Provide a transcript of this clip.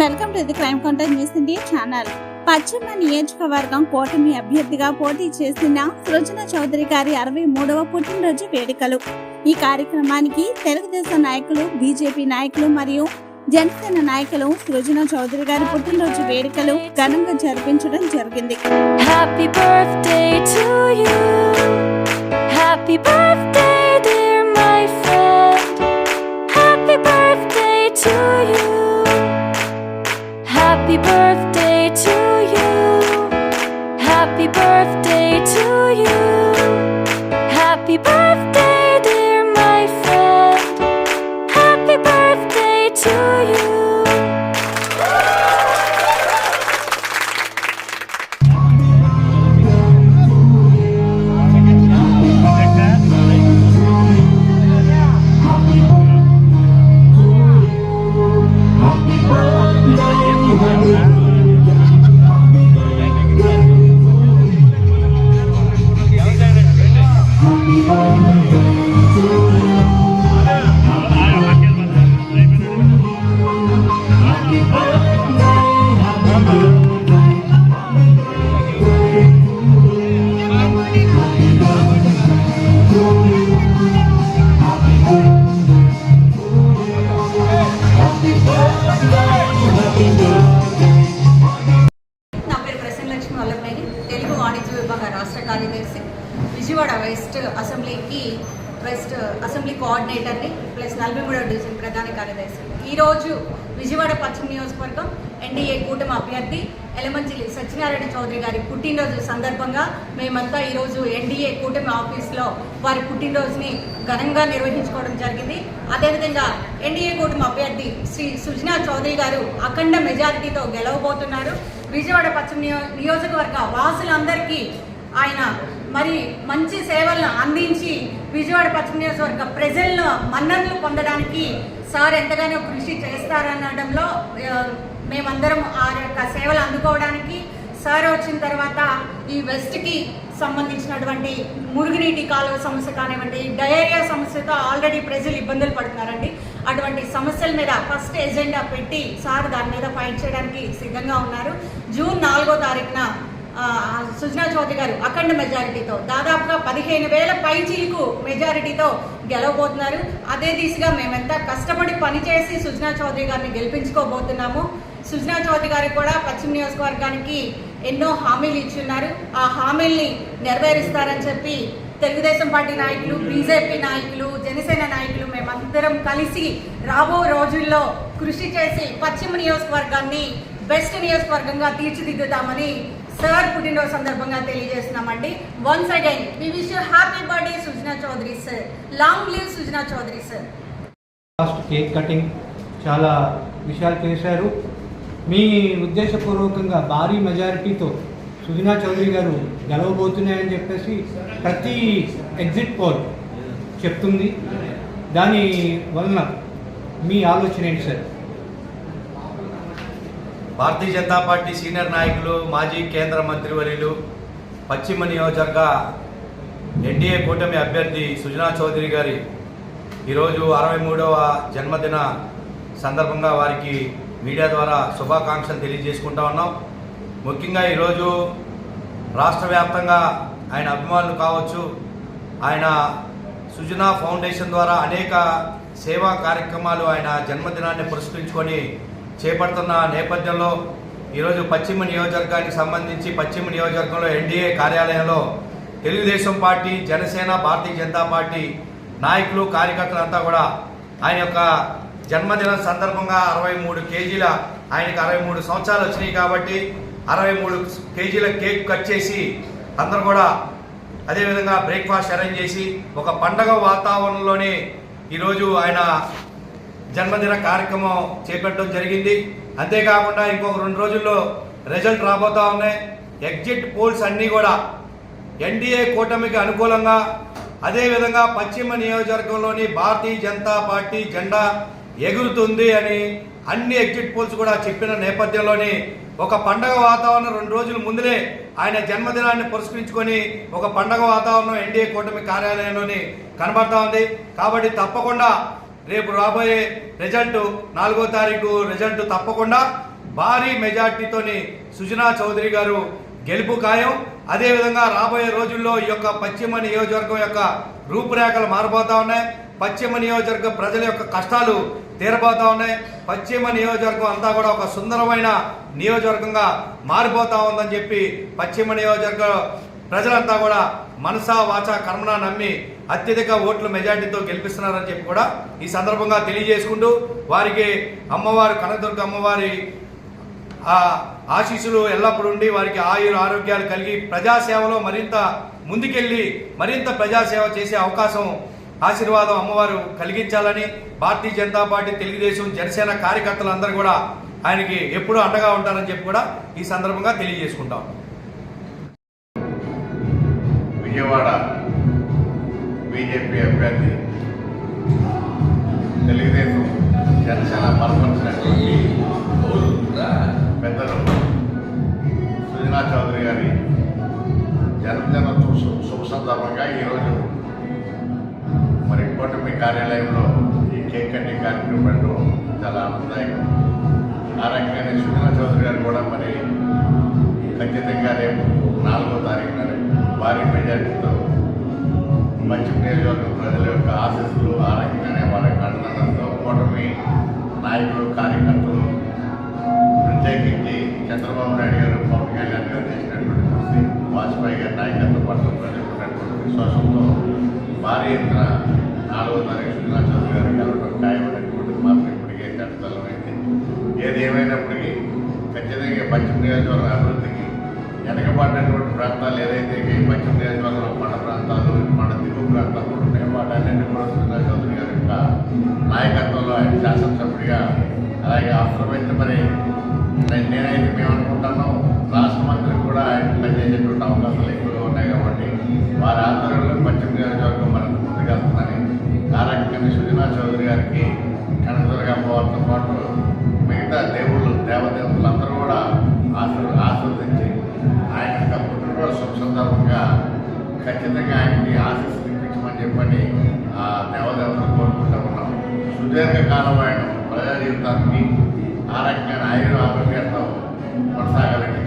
Welcome to the crime contact news India channel పశ్చిమ నియోజకవర్గం కూటమి అభ్యర్థిగా పోటీ చేసిన సృజన చౌదరి గారి అరవై మూడవ పుట్టినరోజు వేడుకలు. ఈ కార్యక్రమానికి తెలుగుదేశం నాయకులు బీజేపీ నాయకులు మరియు జనసేన నాయకులు సృజన చౌదరి గారి పుట్టినరోజు వేడుకలు ఘనంగా జరిపించడం జరిగింది. Happy birthday to you happy birthday Happy birthday trust అసెంబ్లీకి ట్రస్ట్ అసెంబ్లీ కోఆర్డినేటర్ని ప్లస్ నలభై మూడవ డివిజన్ ప్రధాన కార్యదర్శి. ఈరోజు విజయవాడ పశ్చిమ నియోజకవర్గం ఎన్డీఏ కూటమి అభ్యర్థి ఎలమంచిలి సత్యనారాయణ చౌదరి గారి పుట్టినరోజు సందర్భంగా మేమంతా ఈరోజు ఎన్డీఏ కూటమి ఆఫీస్లో వారి పుట్టినరోజుని ఘనంగా నిర్వహించుకోవడం జరిగింది. అదేవిధంగా ఎన్డీఏ కూటమి అభ్యర్థి శ్రీ సుజనా చౌదరి గారు అఖండ మెజారిటీతో గెలవబోతున్నారు. విజయవాడ పశ్చిమ నియో- నియోజకవర్గ వాసులందరికీ ఆయన మరి మంచి సేవలను అందించి విజయవాడ పశ్చిమ నియోజకవర్గ ప్రజలను మన్ననలు పొందడానికి సార్ ఎంతగానో కృషి చేస్తారనడంలో మేమందరం ఆ యొక్క సేవలు అందుకోవడానికి సార్ వచ్చిన తర్వాత ఈ వెస్ట్కి సంబంధించినటువంటి మురుగునీటి కాలువ సమస్య కానివ్వండి డయేరియా సమస్యతో ఆల్రెడీ ప్రజలు ఇబ్బందులు పడుతున్నారండి. అటువంటి సమస్యల మీద ఫస్ట్ ఎజెండా పెట్టి సార్ దాని మీద ఫైట్ చేయడానికి సిద్ధంగా ఉన్నారు. జూన్ నాలుగో తారీఖున సుజనా చౌదరి గారు అఖండ మెజారిటీతో దాదాపుగా పదిహేను వేల పైచీలకు మెజారిటీతో గెలవబోతున్నారు. అదే దిశగా మేమెంత కష్టపడి పనిచేసి సుజనా చౌదరి గారిని గెలిపించుకోబోతున్నాము. సుజనా చౌదరి గారు కూడా పశ్చిమ నియోజకవర్గానికి ఎన్నో హామీలు ఇచ్చున్నారు. ఆ హామీల్ని నెరవేరుస్తారని చెప్పి తెలుగుదేశం పార్టీ నాయకులు బీజేపీ నాయకులు జనసేన నాయకులు మేమందరం కలిసి రాబో రోజుల్లో కృషి చేసి పశ్చిమ నియోజకవర్గాన్ని బెస్ట్ నియోజకవర్గంగా తీర్చిదిద్దుతామని సార్ పుట్టినరోజు సందర్భంగా తెలియజేస్తున్నామండి. Once again we wish happy birthday Sujana Chowdary sir long live Sujana Chowdary sir last cake cutting చాలా విషయాలు చేశారు. మీ ఉద్దేశపూర్వకంగా భారీ మెజారిటీతో సుజనా చౌదరి గారు గెలవబోతున్నాయని చెప్పేసి ప్రతి ఎగ్జిట్ పోల్ చెప్తుంది. దాని వలన మీ ఆలోచన ఏంటి sir Bharatiya Janata party senior నాయకులు మాజీ కేంద్ర మంత్రివర్యులు పశ్చిమ నియోజకవర్గ ఎన్డీఏ కూటమి అభ్యర్థి సుజనా చౌదరి గారి ఈరోజు అరవై మూడవ జన్మదిన సందర్భంగా వారికి మీడియా ద్వారా శుభాకాంక్షలు తెలియజేసుకుంటా ఉన్నాం. ముఖ్యంగా ఈరోజు రాష్ట్ర వ్యాప్తంగా ఆయన అభిమానులు కావచ్చు ఆయన సుజనా ఫౌండేషన్ ద్వారా అనేక సేవా కార్యక్రమాలు ఆయన జన్మదినాన్ని పురస్కరించుకొని చేపడుతున్న నేపథ్యంలో ఈరోజు పశ్చిమ నియోజకవర్గానికి సంబంధించి పశ్చిమ నియోజకవర్గంలో ఎన్డీఏ కార్యాలయంలో తెలుగుదేశం పార్టీ జనసేన భారతీయ జనతా పార్టీ నాయకులు కార్యకర్తలంతా కూడా ఆయన యొక్క జన్మదినం సందర్భంగా అరవై మూడు కేజీల ఆయనకి అరవై మూడు సంవత్సరాలు వచ్చినాయి కాబట్టి అరవై మూడు కేజీల కేక్ కట్ చేసి అందరు కూడా అదేవిధంగా బ్రేక్ఫాస్ట్ అరేంజ్ చేసి ఒక పండగ వాతావరణంలోనే ఈరోజు ఆయన జన్మదిన కార్యక్రమం చేపట్టడం జరిగింది. అంతేకాకుండా ఇంకొక రెండు రోజుల్లో రిజల్ట్ రాబోతా ఉన్నాయి. ఎగ్జిట్ పోల్స్ అన్నీ కూడా ఎన్డీఏ కూటమికి అనుకూలంగా అదేవిధంగా పశ్చిమ నియోజకవర్గంలోని భారతీయ జనతా పార్టీ జెండా ఎగురుతుంది అని అన్ని ఎగ్జిట్ పోల్స్ కూడా చెప్పిన నేపథ్యంలోని ఒక పండగ వాతావరణం రెండు రోజుల ముందులే ఆయన జన్మదినాన్ని పురస్కరించుకొని ఒక పండగ వాతావరణం ఎన్డీఏ కూటమి కార్యాలయంలోని కనబడతా ఉంది. కాబట్టి తప్పకుండా రేపు రాబోయే రిజల్ట్ నాలుగో తారీఖు రిజల్ట్ తప్పకుండా భారీ మెజార్టీతోని సుజనా చౌదరి గారు గెలుపు ఖాయం. అదేవిధంగా రాబోయే రోజుల్లో ఈ యొక్క పశ్చిమ నియోజకవర్గం యొక్క రూపురేఖలు మారిపోతూ ఉన్నాయి. పశ్చిమ నియోజకవర్గ ప్రజల యొక్క కష్టాలు తీరబోతా ఉన్నాయి. పశ్చిమ నియోజకవర్గం అంతా కూడా ఒక సుందరమైన నియోజకవర్గంగా మారిపోతా ఉందని చెప్పి పశ్చిమ నియోజకవర్గ ప్రజలంతా కూడా మనసా వాచ కర్మన నమ్మి అత్యధిక ఓట్ల మెజార్టీతో గెలిపిస్తున్నారని చెప్పి కూడా ఈ సందర్భంగా తెలియజేసుకుంటూ వారికి అమ్మవారు కనకదుర్గ అమ్మవారి ఆ ఆశీస్సులు ఎల్లప్పుడూ ఉండి వారికి ఆయుర ఆరోగ్యాలు కలిగి ప్రజాసేవలో మరింత ముందుకెళ్ళి మరింత ప్రజాసేవ చేసే అవకాశం ఆశీర్వాదం అమ్మవారు కలిగించాలని భారతీయ జనతా పార్టీ తెలుగుదేశం జనసేన కార్యకర్తలందరూ కూడా ఆయనకి ఎప్పుడూ అండగా ఉంటారని చెప్పి కూడా ఈ సందర్భంగా తెలియజేసుకుంటాం. విజయవాడ బీజేపీ అభ్యర్థి తెలుగుదేశం జనసేన బలపరిచినటువంటి పెద్దలు సుజనా చౌదరి గారి జన్మదిన శుభ సందర్భంగా ఈరోజు మరి కూటమి కార్యాలయంలో ఈ కేక్ కటింగ్ కార్యక్రమం పెట్టడం చాలా ఆనందదాయకం. ఆ రకంగానే సుజనా చౌదరి గారు కూడా మరి ఖచ్చితంగా రేపు నాలుగో తారీఖున భారీ మెజార్టీతో మంచి నియోజకవర్గ ప్రజల యొక్క ఆశస్సులు ఆరోగ్యంగానే రకంగానే వారి యొక్క కూటమి నాయకులు కార్యకర్తలు ప్రత్యేకించి చంద్రబాబు నాయుడు గారు పవన్ కళ్యాణ్ గారు చేసినటువంటి కృషి వాజ్పేయి గారి నాయకత్వ పట్ల ప్రజలకున్నటువంటి విశ్వాసంతో భారీ ఎత్తున నాలుగో తారీఖు సుజనా గారు కలవడం ఖాయమైనటువంటి మాత్రం ఇప్పటికే చట్టతలమైంది ఏది ఏమైనప్పటికీ ఖచ్చితంగా పశ్చిమ నియోజకవర్గ అభివృద్ధికి వెనకబడినటువంటి ప్రాంతాలు ఏదైతే ఈ పశ్చిమ నియోజకవర్గంలో మన ప్రాంతాలు మన దిగువ ప్రాంతాలు కూడా వాటన్నింటినీ కూడా సుందర చౌదరి గారి యొక్క నాయకత్వంలో ఆయన శాసనసభ్యుడిగా అలాగే అవసరమైతే మరి నేను- నేనైతే మేము అనుకుంటాను రాష్ట్ర మంత్రి కూడా ఆయన పనిచేసేటువంటి అవకాశాలు ఎక్కువగా సందర్భంగా ఖచ్చితంగా ఆయన్ని ఆశస్సు ఇప్పించమని చెప్పని ఆ దేవదేవతలు కోరుకుంటా ఉన్నాం. సుదీర్ఘకాలం ఆయన ప్రజా జీవితానికి ఆ రకంగా ఆయుర్వేద ఆరోగ్యంతో కొనసాగాలని